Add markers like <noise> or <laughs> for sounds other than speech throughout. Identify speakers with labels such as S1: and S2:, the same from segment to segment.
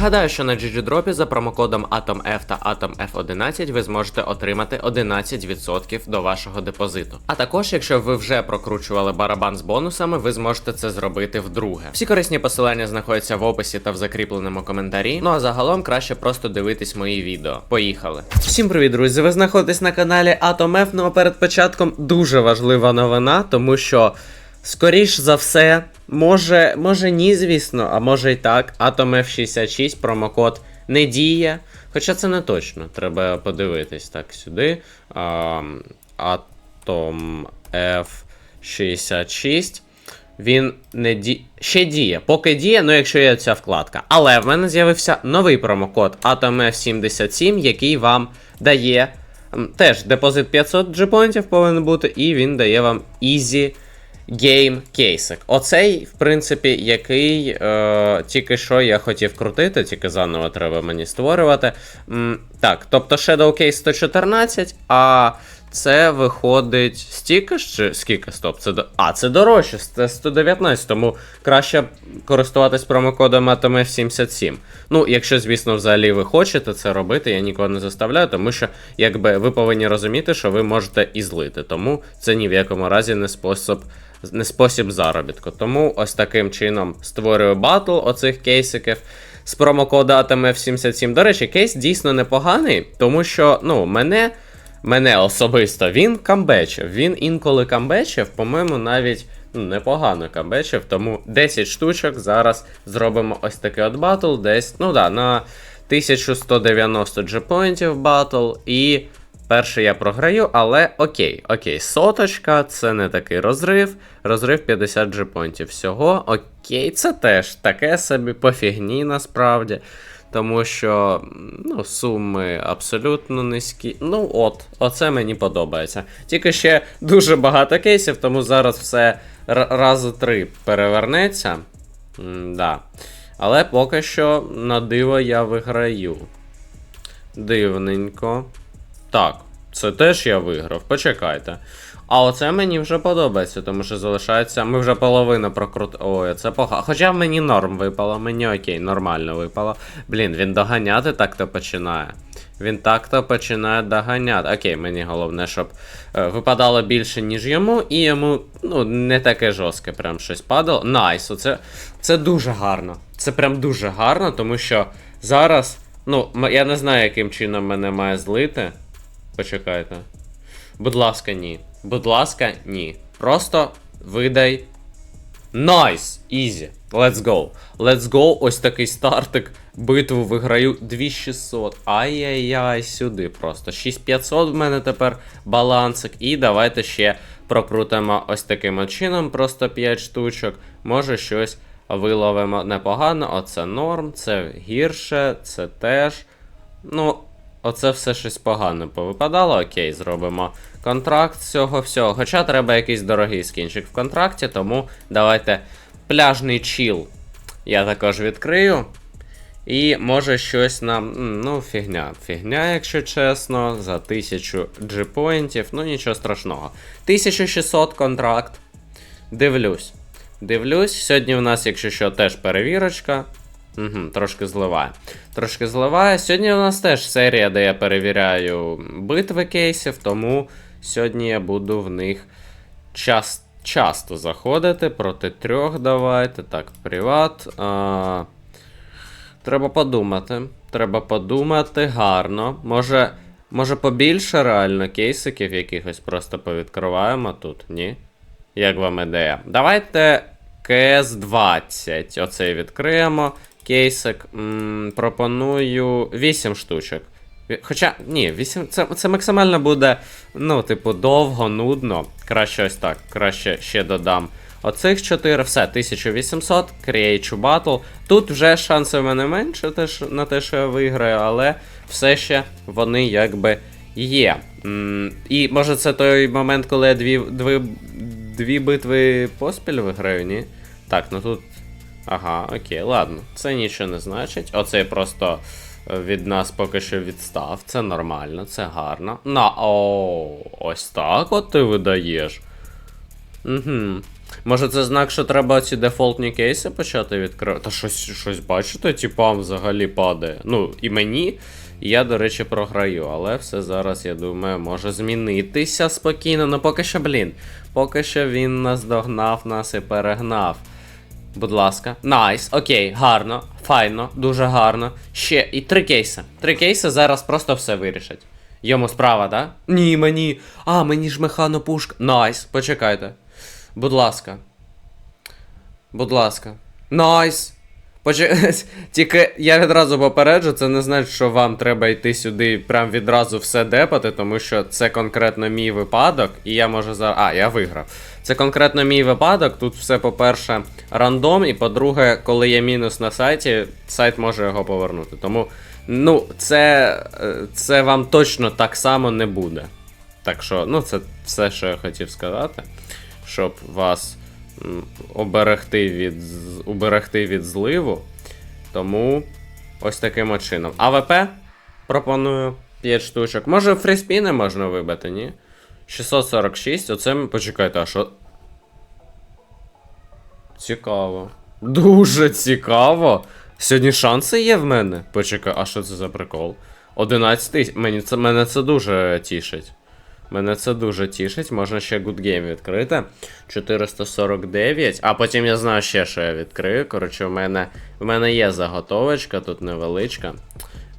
S1: Нагадаю, що на GGDrop за промокодом AtomF та AtomF11 ви зможете отримати 11% до вашого депозиту. А також, якщо ви вже прокручували барабан з бонусами, ви зможете це зробити вдруге. Всі корисні посилання знаходяться в описі та в закріпленому коментарі. Ну а загалом краще просто дивитись мої відео. Поїхали. Всім привіт, друзі! Ви знаходитесь на каналі AtomF, ну а перед початком дуже важлива новина, тому що. Скоріш за все, може, може ні, звісно, а може й так. Atom F66 промокод не діє. Хоча це не точно, треба подивитись так сюди. А, Atom F66. Він не ді... ще діє. Поки діє, ну якщо є ця вкладка. Але в мене з'явився новий промокод Atom F77, який вам дає теж депозит 500 джепонтів повинен бути, і він дає вам Easy Game кейсик. Оцей, в принципі, який е, тільки що я хотів крутити, тільки заново треба мені створювати. М, так, тобто Shadow Case 114, а це виходить стільки ж чи скільки? Стоп, це до... А, це дорожче, це 119, тому краще користуватись промокодом AtomF77. Ну, якщо, звісно, взагалі ви хочете це робити, я нікого не заставляю, тому що якби ви повинні розуміти, що ви можете і злити. Тому це ні в якому разі не спосіб не спосіб заробітку. Тому ось таким чином створюю батл оцих кейсиків з промокоду ATMF77. До речі, кейс дійсно непоганий, тому що ну, мене, мене особисто він камбечив. Він інколи камбечив, по-моєму, навіть ну, непогано камбечив. Тому 10 штучок зараз зробимо ось такий от батл, десь, ну да, на 1190 джепоінтів батл і. Перший я програю, але окей, окей, соточка, це не такий розрив. Розрив 50 джепонтів всього. Окей, це теж таке собі по фігні насправді. Тому що ну, суми абсолютно низькі. Ну от, оце мені подобається. Тільки ще дуже багато кейсів, тому зараз все р- рази три перевернеться. М-да. Але поки що на диво я виграю. Дивненько. Так, це теж я виграв. Почекайте. А оце мені вже подобається, тому що залишається. Ми вже половину прокрут. Ой, це погано. Хоча мені норм випало, мені окей, нормально випало. Блін, він доганяти так-то починає. Він так-то починає доганяти. Окей, мені головне, щоб е, випадало більше, ніж йому, і йому ну, не таке жорстке, прям щось падало. Найс, оце це дуже гарно. Це прям дуже гарно, тому що зараз. Ну, я не знаю, яким чином мене має злити. Почекайте. Будь ласка, ні. Будь ласка, ні. Просто видай. Найс! Ізі. Let's go. Let's go. Ось такий стартик. Битву виграю 2600. Ай-яй-яй, сюди просто. 6500 в мене тепер балансик. І давайте ще прокрутимо ось таким чином. Просто 5 штучок. Може щось виловимо непогано. Оце норм, це гірше, це теж. Ну, оце все щось погано повипадало. Окей, зробимо контракт з цього всього. Хоча треба якийсь дорогий скінчик в контракті, тому давайте пляжний чіл я також відкрию. І може щось нам. Ну, фігня. Фігня, якщо чесно, за 1000 G-поінтів, ну нічого страшного. 1600 контракт. Дивлюсь. Дивлюсь. Сьогодні у нас, якщо що, теж перевірочка. Угу, трошки зливає. Трошки зливає. Сьогодні у нас теж серія, де я перевіряю битви кейсів, тому сьогодні я буду в них час, часто заходити. Проти трьох давайте. Так, приват. А, треба подумати. Треба подумати гарно. Може, може побільше реально кейсиків якихось просто повідкриваємо тут, ні? Як вам ідея? Давайте КС-20. Оцей відкриємо. Кейсик. М, пропоную 8 штучок. Хоча, ні, 8, це, це максимально буде, ну, типу, довго, нудно. Краще ось так. Краще ще додам. Оцих 4, все, 1800, Create Battle. Тут вже шанси в мене менше теж, на те, що я виграю, але все ще вони якби є. М, І може це той момент, коли я дві, дві, дві битви поспіль виграю, ні? Так, ну тут. Ага, окей, ладно. Це нічого не значить. Оцей просто е, від нас поки що відстав. Це нормально, це гарно. На, о, ось так от ти видаєш. Угу. Може це знак, що треба ці дефолтні кейси почати відкривати? Та щось, щось бачите, типам взагалі падає. Ну, і мені, я, до речі, програю, але все зараз, я думаю, може змінитися спокійно. Ну поки що, блін. Поки що він нас догнав, нас і перегнав. Будь ласка. Найс, окей, гарно, файно, дуже гарно. Ще і три кейси. Три кейси зараз просто все вирішать. Йому справа, да? Ні, мені. А, мені ж механо пушка. Найс, почекайте. Будь ласка. Будь ласка. Найс. Почекайте. <laughs> Тільки я відразу попереджу, це не значить, що вам треба йти сюди прям відразу все депати, тому що це конкретно мій випадок, і я можу зараз. А, я виграв. Це конкретно мій випадок. Тут все, по-перше, рандом, і по-друге, коли є мінус на сайті, сайт може його повернути. Тому, ну, це, е, це вам точно так само не буде. Так що, ну, це все, що я хотів сказати, щоб вас оберегти від, уберегти від зливу. Тому ось таким чином. АВП пропоную 5 штучок. Може, фріспіни можна вибити, ні? 646, оце почекайте, а що. Цікаво. Дуже цікаво. Сьогодні шанси є в мене. Почекай, а що це за прикол? 11 тисяч. Мені це, мене це дуже тішить. Мене це дуже тішить. Можна ще Good Game відкрити. 449. А потім я знаю ще, що я відкрию. Коротше, в мене, в мене є заготовочка, тут невеличка.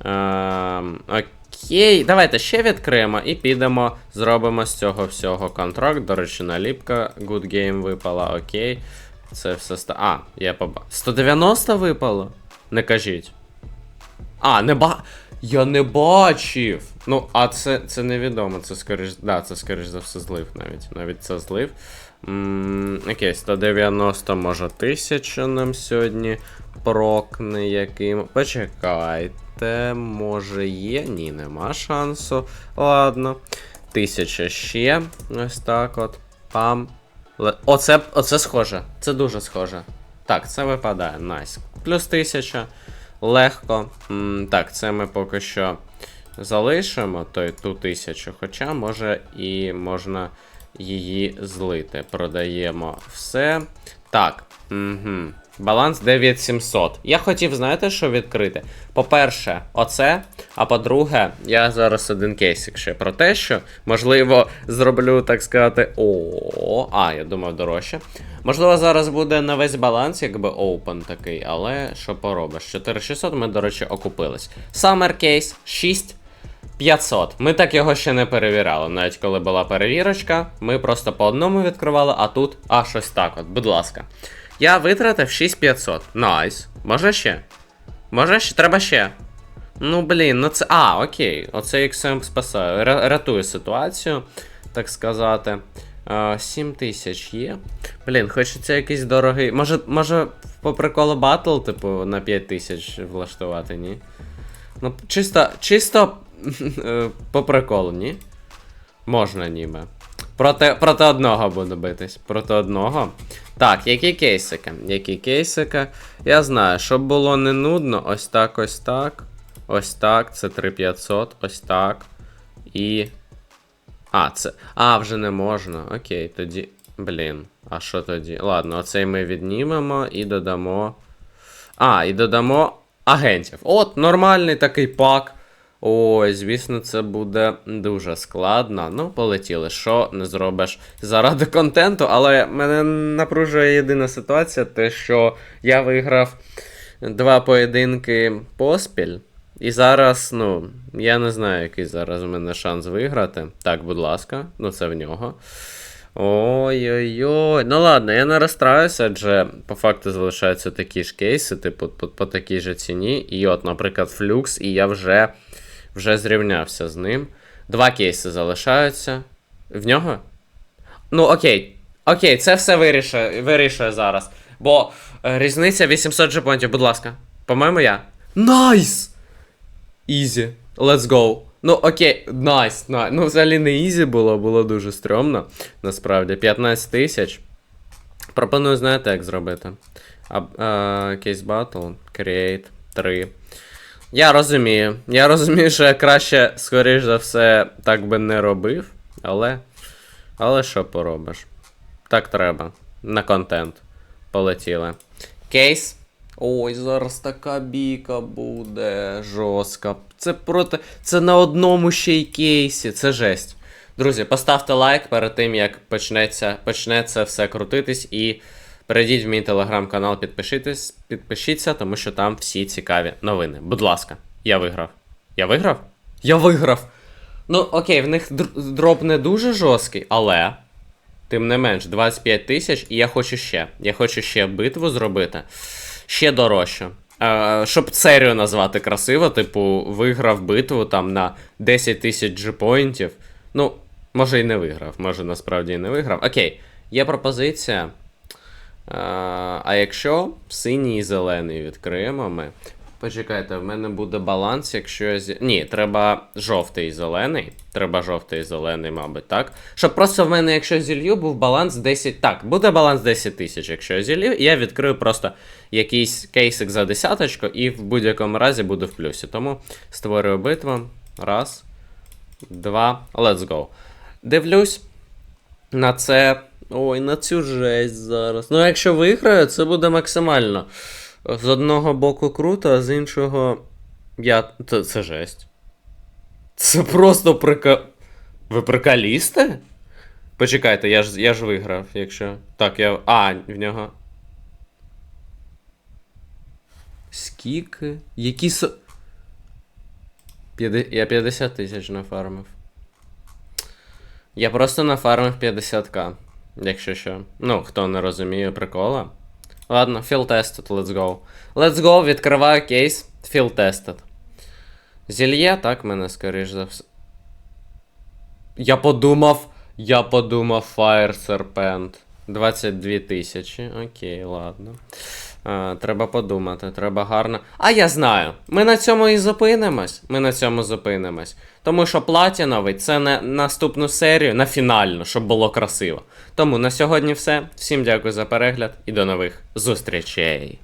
S1: Ем, окей, давайте ще відкриємо і підемо, зробимо з цього всього контракт. До речі, наліпка Good Game випала, окей. Це все ста. А, я поба. 190 випало? Не кажіть. А, не ба. Я не бачив. Ну, а це, це невідомо. Це скоріш. Да, це скоріш за все злив навіть. Навіть це злив. окей, 190, може, 1000 нам сьогодні прокне яким. Почекайте, може є? Ні, нема шансу. Ладно. 1000 ще. Ось так от. Пам. Оце, оце схоже. Це дуже схоже. Так, це випадає. Найс. Плюс 1000. Легко. Так, це ми поки що залишимо той, ту тисячу. Хоча може і можна її злити. Продаємо все. Так. Угу. Баланс 9700. Я хотів, знаєте, що відкрити? По-перше, оце. А по-друге, я зараз один кейсик ще про те, що можливо зроблю, так сказати, о, а, я думав, дорожче. Можливо, зараз буде на весь баланс, якби open такий, але що поробиш? 4600 ми, до речі, окупились. Summer Case 6 500. Ми так його ще не перевіряли. Навіть коли була перевірочка, ми просто по одному відкривали, а тут, а щось так от, будь ласка. Я витратив 6500. Найс. Може ще? Може ще? Треба ще. Ну блін, ну це. А, окей. Оце XM спасає. Ра- Рятує ситуацію, так сказати. А, 7 тисяч є. Блін, хочеться якийсь дорогий. Може, може по приколу батл, типу, на 5 тисяч влаштувати, ні? Ну, чисто, чисто <laughs> е, по приколу, ні? Можна ніби. Проти, проти одного буду битись. Проти одного. Так, які кейсики? Які кейсики? Я знаю, щоб було не нудно, ось так, ось так. Ось так, це 3500, ось так. І. А, це. А, вже не можна. Окей, тоді. Блін, а що тоді? Ладно, оцей ми віднімемо і додамо. А, і додамо агентів. От, нормальний такий пак. Ой, звісно, це буде дуже складно. Ну, полетіли. Що не зробиш заради контенту, але мене напружує єдина ситуація, те, що я виграв два поєдинки поспіль. І зараз, ну, я не знаю, який зараз у мене шанс виграти. Так, будь ласка, ну це в нього. Ой-ой-ой. Ну ладно, я не розстраюся, адже по факту залишаються такі ж кейси, типу, по, по такій же ціні. І от, наприклад, флюкс, і я вже, вже зрівнявся з ним. Два кейси залишаються. В нього? Ну, окей. Окей, це все вирішує, вирішує зараз. Бо е, різниця 800 джепонтів, будь ласка. По-моєму, я. Найс! Ізі. Let's go. Ну, окей, найс, найс. Ну, взагалі не ізі було, було дуже стрьомно. Насправді, 15 тисяч. Пропоную, знаєте, як зробити. А, кейс Battle, Create 3. Я розумію. Я розумію, що я краще, скоріш за все, так би не робив. Але. Але що поробиш? Так треба. на контент. Полетіли. Кейс. Ой, зараз така бійка буде жорстка. Це проти. Це на одному ще й кейсі. Це жесть. Друзі, поставте лайк перед тим, як почнеться, почнеться все крутитись, і перейдіть в мій телеграм-канал, підпишитесь, підпишіться, тому що там всі цікаві новини. Будь ласка, я виграв. Я виграв? Я виграв! Ну, окей, в них дроп не дуже жорсткий, але. Тим не менш, 25 тисяч, і я хочу ще. Я хочу ще битву зробити. Ще дорожче. Е, щоб серію назвати красиво, типу, виграв битву там на 10 тисяч джипоінтів. Ну, може і не виграв, може насправді і не виграв. Окей, є пропозиція. Е, а якщо синій і зелений відкриємо ми. Почекайте, в мене буде баланс, якщо я зі. Ні, треба жовтий і зелений. Треба жовтий і зелений, мабуть, так. Щоб просто в мене, якщо зілью, був баланс 10. Так, буде баланс 10 тисяч, якщо я зілью, і я відкрию просто якийсь кейсик за десяточку, і в будь-якому разі буду в плюсі. Тому створюю битву. Раз, два, let's go. Дивлюсь на це. Ой, на цю жесть зараз. Ну, якщо виграю, це буде максимально. З одного боку круто, а з іншого. Я. Це, це жесть. Це просто прика. Ви прикалісти? Почекайте, я ж, я ж виграв, якщо. Так, я. А, в нього. Скільки? Які со. П'яде- Я 50 тисяч нафармив. Я просто нафармив 50к. Якщо що. Ну, хто не розуміє прикола. Ладно, field tested, let's go. Let's go, відкриваю кейс. Field tested. Зільє, так, мене скоріш за все. Я подумав. Я подумав Fire Serpent. 22 тисячі. Окей, ладно. А, треба подумати, треба гарно. А я знаю. Ми на цьому і зупинимось. Ми на цьому зупинимось. Тому що платіновий це не наступну серію, на фінальну, щоб було красиво. Тому на сьогодні все. Всім дякую за перегляд і до нових зустрічей.